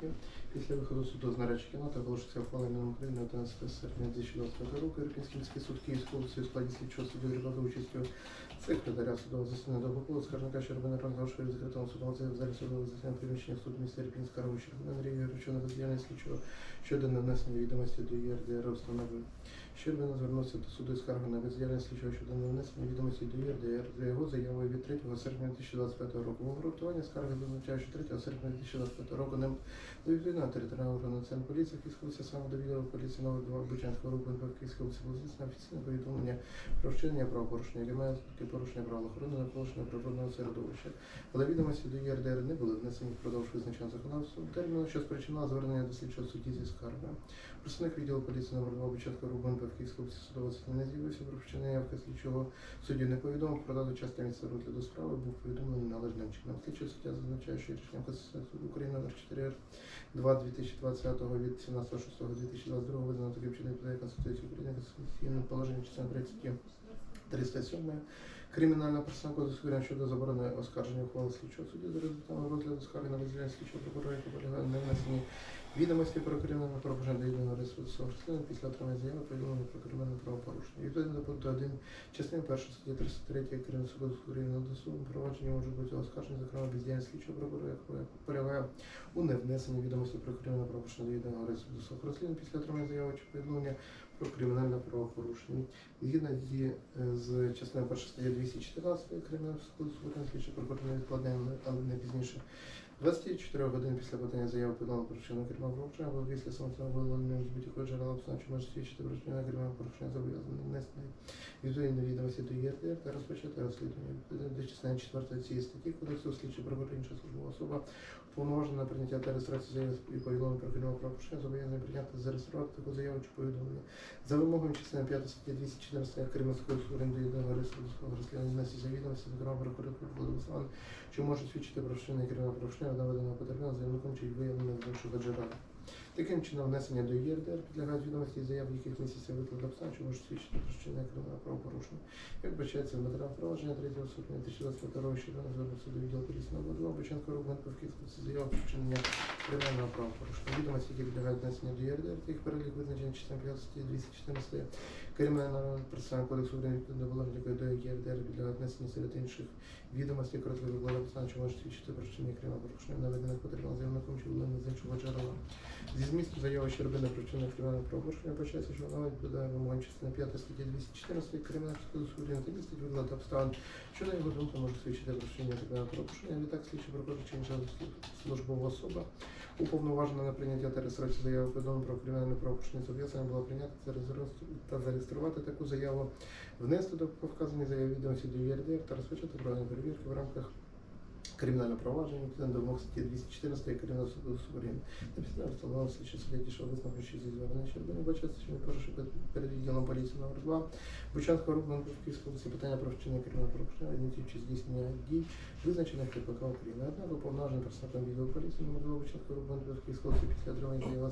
судді. Після виходу суду з нарешті кінота оголошується ухваленням України 11 серпня 2025 року. Ірпінський міський суд Київської області у складі слідчого суду Рибака участю секретаря судового засідання Довгополу, скаржника Щербина розголошує в закритому судовому залі судового засідання приміщення суду міста Ірпінська Щербина Андрія Юрійовича на слідчого щодо нанесення відомості до ЄРДР установи. Щербина звернувся до суду з скаргою на бездіяльність слідчого щодо нанесення відомості до ЄРДР за його заявою від 3 серпня 2025 року. У обґрунтуванні скарги зазначає, що 3 серпня 2025 року не до відповідного територіального органу Національної поліції Київської саме до відділу поліції номер 2 Бучанського руху Київської області здійснено офіційне повідомлення про вчинення правопорушення, таке порушення правил на порушення природного середовища. Але відомості до ЄРДР не були внесені впродовж визначеного законодавством терміну, що спричинило звернення до слідчого судді зі скаргою. Представник відділу поліції номер 2 Бучанського руху В Київській області судового не з'явився про вчинення явки слідчого судді не повідомив про дату час та розгляду справи, був повідомлений належним чином. Слідчий суддя зазначає, що рішенням Конституційного суду України номер 4 2 2020 від 17.06.2022 визнано таким чином підає Конституції України Конституційним положенням частини 30 307 Кримінального процесуального кодексу щодо заборони оскарження ухвали слідчого судді за результатами розгляду скарги на визвіляння слідчого прокурора, яка полягає на внесенні відомості про кримінальне правопорушення до єдиного реєстру судових після отримання заяви повідомлення про кримінальне правопорушення. Відповідно до пункту 1 частини 1 статті 33 Кримінального кодексу України на досудовому провадженні може бути оскаржені, зокрема бездіяльність слідчого прокурора, яка полягає у невнесенні відомості про кримінальне правопорушення до єдиного реєстру судових розслідувань після отримання заяви чи повідомлення про кримінальне правопорушення. Згідно е, з частиною 1 статті 214 Кримінального кодексу України слідчий прокурор невідкладне, але не пізніше 24 годин після подання заяви про вчинення кримінального правопорушення або після самостійного виявлення будь-якого джерела обставин, що може свідчити про вчинення кримінального порушення зобов'язаний внести відповідні відомості до ЄРДР та розпочати розслідування. До частини 4 цієї статті Кодексу слідчий прокурор інша службова особа уповноважена на прийняття та реєстрацію заяви і повідомлення про кримінальне правопорушення зобов'язаний прийняти зареєструвати таку заяву чи повідомлення. За вимогами частини 5 статті 214 Кримського до єдиного реєстру розслідування внести за відомості, зокрема прокурор Владислав, що може свідчити про вчинення кримінального правопорушення наведеного потерпілого заявником чи виявлення з іншого джерела. Таким чином, внесення до ЄРДР підлягають відомості заяв, в яких місяця виклад обставин, що може свідчити про вчинення кримінального правопорушення. Як бачається матеріал провадження 3 серпня 2022 року, що звернувся до відділу поліції номер 2 Боченко Рубенко в заяв про вчинення кримінального правопорушення. Відомості, які підлягають внесенню до ЄРДР, їх перелік визначений частиною 5 статті 214 Кримінального процесуального кодексу України до якої до ЄРДР підлягають внесення серед інших відомостей, коротко викладу обставин, що може свідчити про вчинення кримінального правопорушення, наведених потерпілим заявником чи виявлених з іншого джерела. Зі змісту заяви Щербина про вчинення кримінального правопорушення бачається, що вона відповідає вимогам частини 5 статті 214 Кримінального кодексу України та містить виклад обставин, що на його думку може свідчити про вчинення кримінального правопорушення. Відтак слідчий прокурор чи інша службова особа уповноважена на прийняття та реєстрацію заяви повідомлення про кримінальне правопорушення зобов'язана була прийняти та зареєструвати- та зареєструвати таку заяву, внести до по вказаній заяві відомості до ЄРДР та розпочати проведення перевірки в рамках кримінального провадження вимог статті 214 Кримінального суду України. На підставі встановленого слідчий суддя дійшов висновку, що зі звернення Щербини бачиться, що він порушив перед- відділом поліції номер 2 Бучанського руху Київської області питання про вчинення кримінального правопорушення, ідентифі чи здійснення дій, визначених КПК України. Однак уповноважений представником відділу поліції номер 2 Бучанського руху Київської області після отримання заяви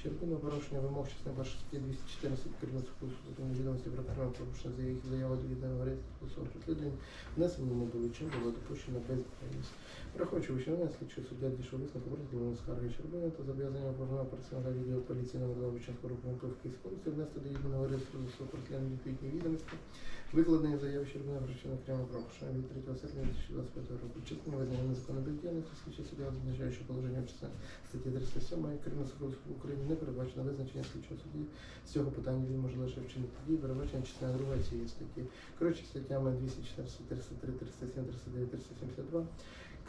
Щербина порушення вимог частини 1 статті 214 Кримінального суду України відомості про кримінальне правопорушення за їх заявою до єдиного реєстру судових розслідувань внесені не були, чим було допущено бездіяльність. Враховуючи вищеване, слідчий суддя дійшов висновку розділення скарги Щербини та зобов'язання окружного працівника відділу поліції номер 2 Бучанського руху на Київської області внести до єдиного реєстру судових розслідувань відповідні відомості, викладені в заяві Щербина про вчинення окремого правопорушення від 3 серпня 2025 року. В визнання незаконної бездіяльності слідчий суддя зазначає, що положення в частині статті 307 Кримінального кодексу України не передбачено визначення слідчого судді. З цього питання він може лише вчинити дії, передбачення частина 2 цієї статті. Коротше, статтями 214, 303, 307, 309, 372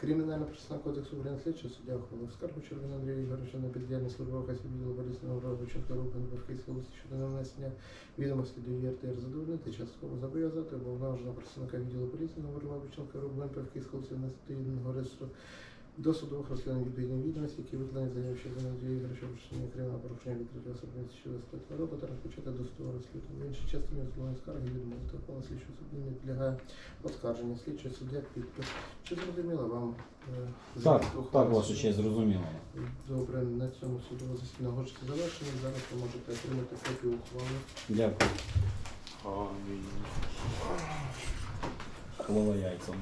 Кримінального процесуального кодексу України слідчий суддя ухвалив скаргу Червона Андрія Ігоровича на бездіяльність службового осіб відділу Борисного номер Робоченко Рубенко в Київській області щодо нанесення відомості до ЄРТР задовольнити, частково зобов'язати уповноваженого представника відділу поліції номер Робоченко Рубенко в Київській області єдиного реєстру до судових розслідувань відповідні відомості, які викладені заяві Червона Андрія Ігоровича про вчинення кримінального порушення від 3 серпня 2025 року та розпочати досудове розслідування. В іншій частині судової скарги відмовити ухвала слідчого судді не підлягає оскарженню. Слідчий суддя підпис. Чи зрозуміло вам? е, Так, зміст ухвали так, ваша суду? честь, зрозуміло. Добре, на цьому судове засідання оголошується завершено. Зараз ви можете отримати копію ухвали. Дякую. Голова яйцями.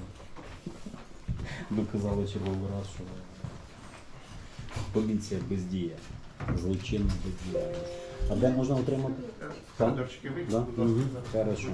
Доказали черговий раз, що поліція бездія, Злочинна бездія. А де можна отримати? В коридорчики вийдіть, Да? будь ласка, Мгм. зараз Хорошо.